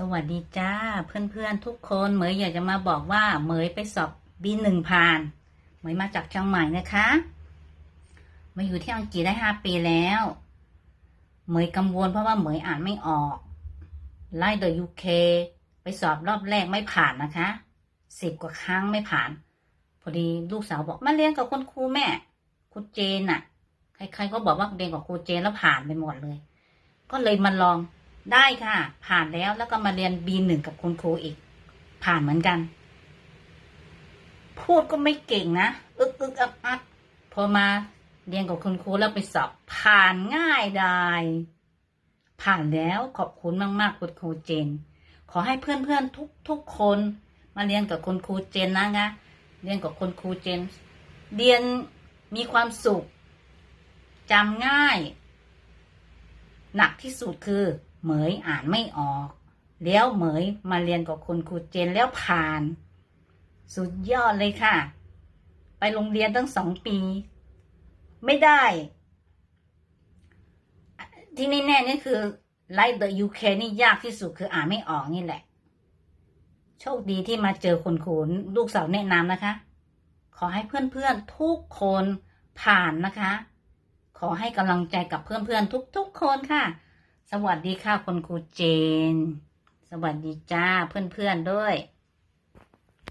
สวัสดีจ้าเพื่อนๆทุกคนเหมยอยากจะมาบอกว่าเหมยไปสอบบีหนึ่งผ่านเหมยมาจากเชียงใหม่นะคะมาอยู่ที่อังกฤษได้ห้าปีแล้วเหมยกังวลเพราะว่าเหมยอ่านไม่ออกไล่โดยยูเคไปสอบรอบแรกไม่ผ่านนะคะสิบกว่าครั้งไม่ผ่าน พอดีลูกสาวบอกมาเรียนกับคุณครูแม่คุณเจนน่ะใครๆก็บอกว่าเรียนกับครูเจนแล้วผ่านไปหมดเลย ก็เลยมาลอง ได้ค่ะ ผ่านแล้วแล้วก็มาเรียน B1 กับคุณครูอีก ผ่านเหมือนกัน พูดก็ไม่เก่งนะอึกอึกอักอักพอมาเรียนกับคุณครูแล้วไปสอบผ่านง่ายได้ ผ่านแล้วขอบคุณมากๆคุณครูเจน ขอให้เพื่อนๆทุกทุกคนมาเรียนกับคุณครูเจนนะนะเรียนกับคุณครูเจนเรียนมีความสุขจำง่าย หนักที่สุดคือ เหมยอ่านไม่ออก แล้วเหมยมาเรียนกับคุณครูเจนแล้วผ่าน สุดยอดเลยค่ะ ไปโรงเรียนตั้งสองปี ไม่ได้ ที่แน่ๆนี่คือไลท์เดอะยูเคนี่ยากที่สุดคืออ่านไม่ออกนี่แหละ โชคดีที่มาเจอคุณครูลูกสาวแนะนำนะคะ ขอให้เพื่อนๆทุกคนผ่านนะคะ ขอให้กำลังใจกับเพื่อนๆทุกๆคนค่ะ สวัสดีค่ะคุณครูเจน สวัสดีจ้าเพื่อนๆด้วย